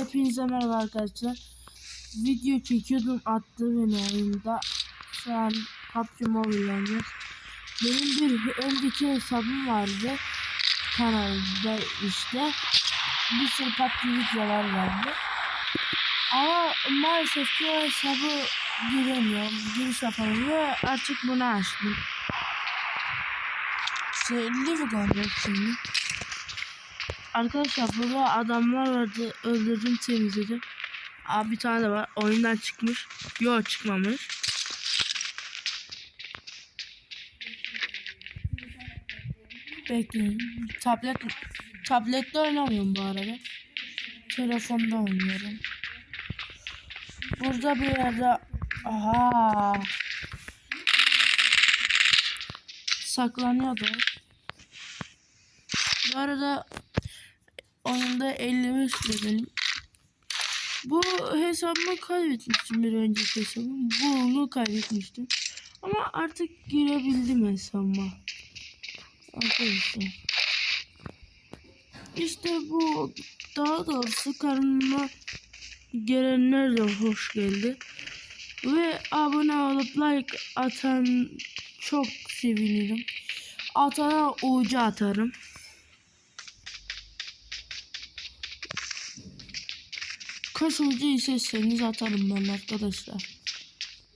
Hepinize merhaba arkadaşlar. Video çekiyordum attı beni oyunda. Şu an PUBG Mobile oynuyor. Benim bir önceki hesabım vardı. Kanalda işte. Bir sürü PUBG videolar vardı. Ama maalesef ki o hesabı giremiyorum. Giriş yapamıyorum artık bunu açtım. Şey, live gönderdim şimdi. Arkadaşlar burada adamlar vardı. Öldürdüm temizledim. Abi bir tane de var. Oyundan çıkmış. Yok çıkmamış. Bekleyin. Tablet tablette oynamıyorum bu arada. Telefonda oynuyorum. Burada bir yerde aha saklanıyordu. Bu arada oyunda 55 levelim. Bu hesabımı kaybetmiştim bir önceki hesabım. Bunu kaybetmiştim. Ama artık girebildim hesabıma. Arkadaşlar. İşte bu daha doğrusu karnıma gelenler de hoş geldi. Ve abone olup like atan çok sevinirim. Atana ucu atarım. Kaç ucu isterseniz atarım ben arkadaşlar.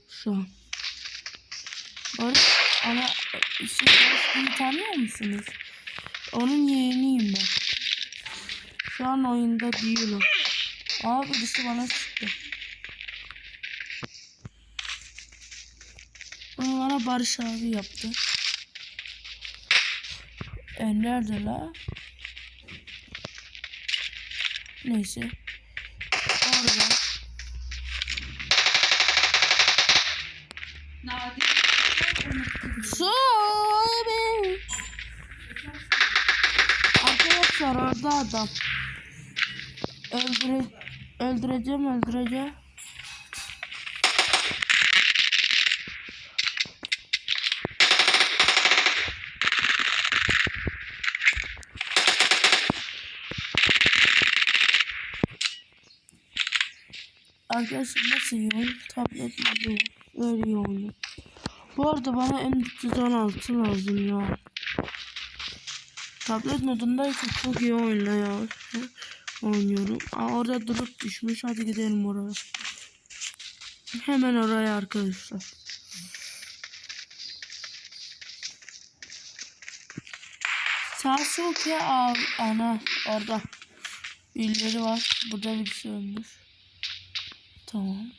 Şu an. Barış ana şey Barış'ı tanıyor musunuz? Onun yeğeniyim ben. Şu an oyunda değilim. Aa birisi bana çıktı. Bunu bana Barış abi yaptı. E nerede la? Neyse. Orada. Sorry. Arkadaşlar orada adam. Öldüre öldüreceğim öldüreceğim. Arkadaşlar nasıl iyi oyun? Tablet mi bu? Öyle oyun. Bu arada bana M316 lazım ya. Tablet modundayken çok iyi oynuyor. Oynuyorum. Aa, orada durup düşmüş. Hadi gidelim oraya. Hemen oraya arkadaşlar. Sağ sol ki. Ana orada. Birileri var. Burada birisi ölmüş. Tamam.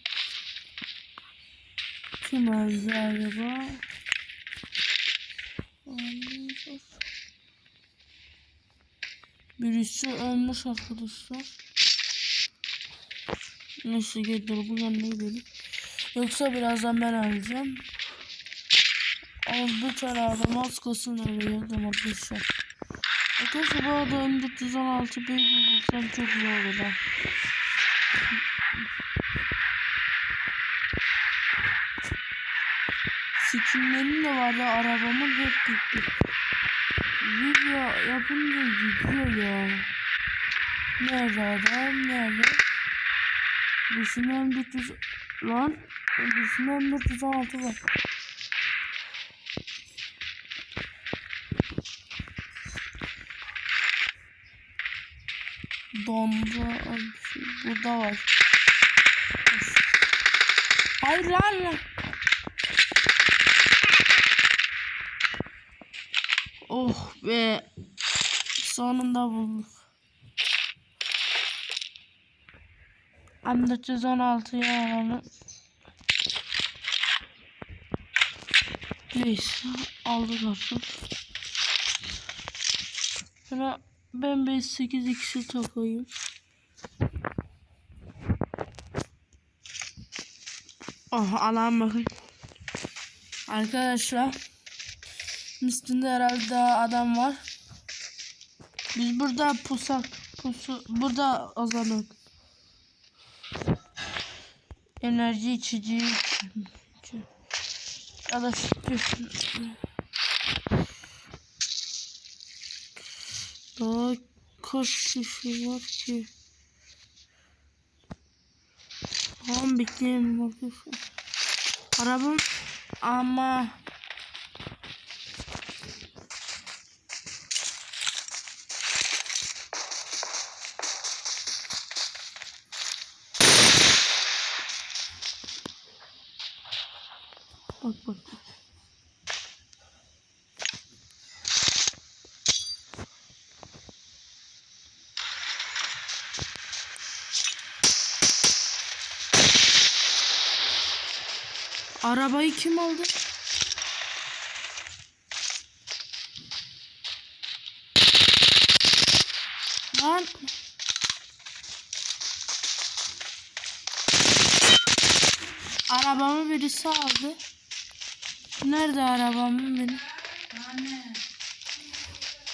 Kim öldü acaba? Birisi ölmüş arkadaşlar. Neyse gel dolabın yanına gidelim. Yoksa birazdan ben alacağım. Ama bir tane adam az kalsın öyle yazdım arkadaşlar. Arkadaşlar bu arada M416 baby bulsam çok iyi olur ha. Skinlerim de vardı arabamın hep gitti. Video yapınca gidiyor ya. Nerede adam? Nerede? Düşünen 400 lan. Düşünen 416 var. Şey, Burada var. Hayır lan. Oh be. Sonunda bulduk. M416'ya alalım. Neyse aldık artık. Şuna ben 5-8 ikisi takayım. Oh alan bakın. Arkadaşlar. Üstünde herhalde daha adam var. Biz burada pusak. Pusu, burada azanık. Enerji içeceği. Ya da Daha kaç kişi var ki? Tamam bekleyelim arkadaşlar. Arabam ama Bak bak. Arabayı kim aldı? Lan. Arabamı birisi aldı. Nerede arabamın benim?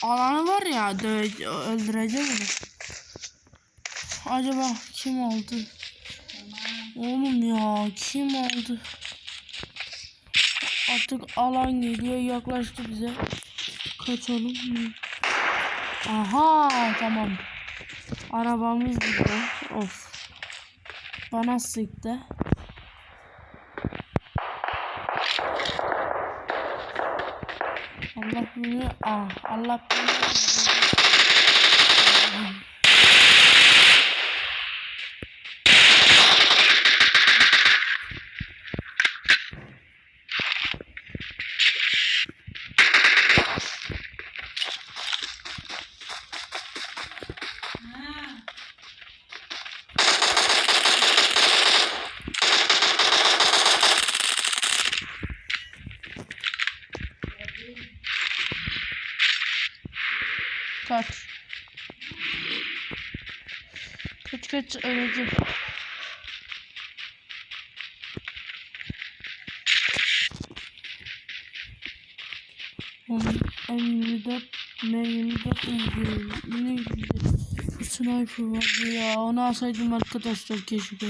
Alanı var ya dö- öldüreceğim onu. Acaba kim aldı? Oğlum ya kim aldı? Artık alan geliyor yaklaştı bize. Kaçalım. Aha tamam. Arabamız burada. Of. Bana sıktı. Allah ah Allah kaç. Kaç öleceğim. M24 M24 izliyorum. Ne güzel. Sniper vardı ya. Onu alsaydım arkadaşlar keşke.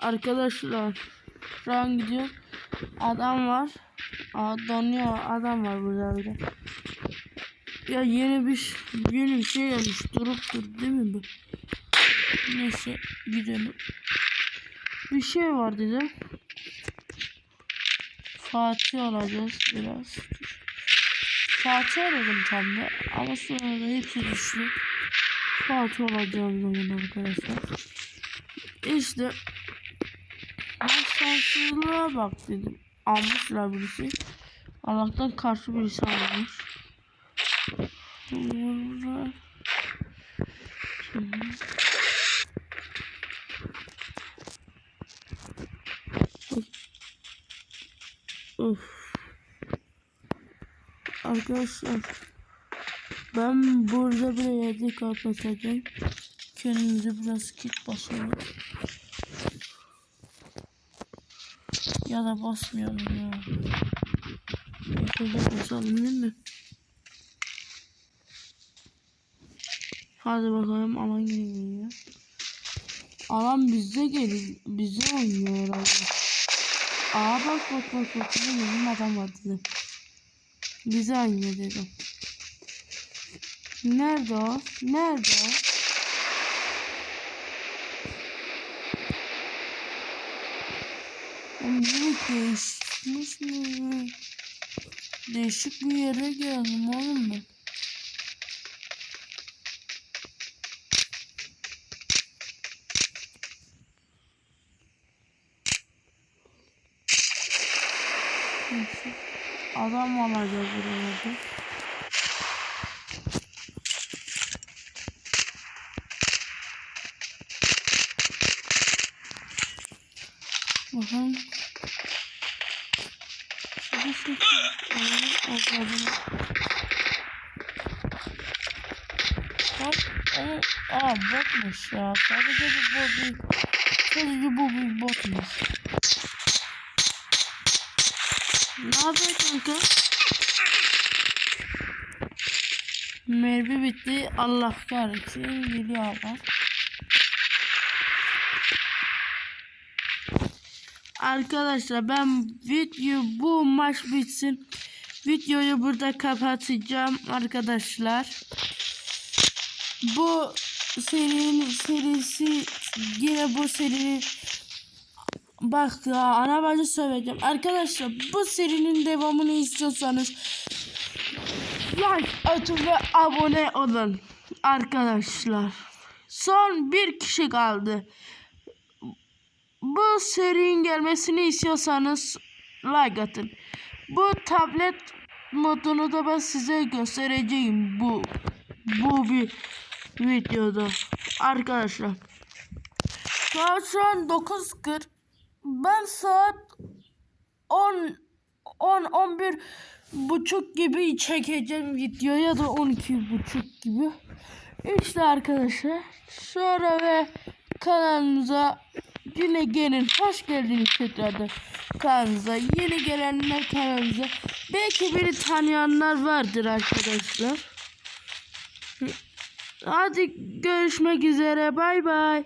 Arkadaşlar şu an gidiyor. Adam var. Aa, donuyor adam var burada bir de. Ya yeni bir yeni bir şey gelmiş. Durup dur değil mi bu? Neyse gidelim. Bir şey var dedim. Fatih olacağız biraz. Fatih aradım tam da ama sonra da hepsi düştü. Fatih olacağım zaman arkadaşlar. İşte ben şanssızlığa bak dedim. Almışlar birisi. Allah'tan karşı birisi almış. Of. Arkadaşlar ben burada bile yerde kapatacağım. Kendimize biraz kit basalım. Ya da basmayalım ya. Şöyle basalım değil mi? Hadi bakalım alan geliyor. Alan bizde geliyor. Bize oynuyor herhalde. Aa bak bak bak bak. Ne benim adam dedim. Bize oynuyor dedim. Nerede o? Nerede o? Bu değişmiş mi? Değişik bir yere geldim oğlum ben. Adam alacağız buralarda. Bakalım. Aa, atladım. Bak, o, aa botmuş ya. Sadece bu bir, sadece bu bir botmuş. Ne haber kanka? Mermi bitti. Allah kahretsin. Geliyor adam. Arkadaşlar ben video bu maç bitsin. videoyu burada kapatacağım arkadaşlar. Bu serinin serisi yine bu serinin bak ya ana bacı söyleyeceğim. Arkadaşlar bu serinin devamını istiyorsanız like atın ve abone olun arkadaşlar. Son bir kişi kaldı. Bu serinin gelmesini istiyorsanız like atın. Bu tablet modunu da ben size göstereceğim bu bu bir videoda arkadaşlar. Saat şu an 9.40. Ben saat 10 10 11 buçuk gibi çekeceğim video ya da 12 buçuk gibi. İşte arkadaşlar sonra ve kanalımıza yine gelin. Hoş geldiniz tekrardan. Kanalımıza. Yeni gelenler kanalımıza. Belki beni tanıyanlar vardır arkadaşlar. Hadi görüşmek üzere. Bay bay.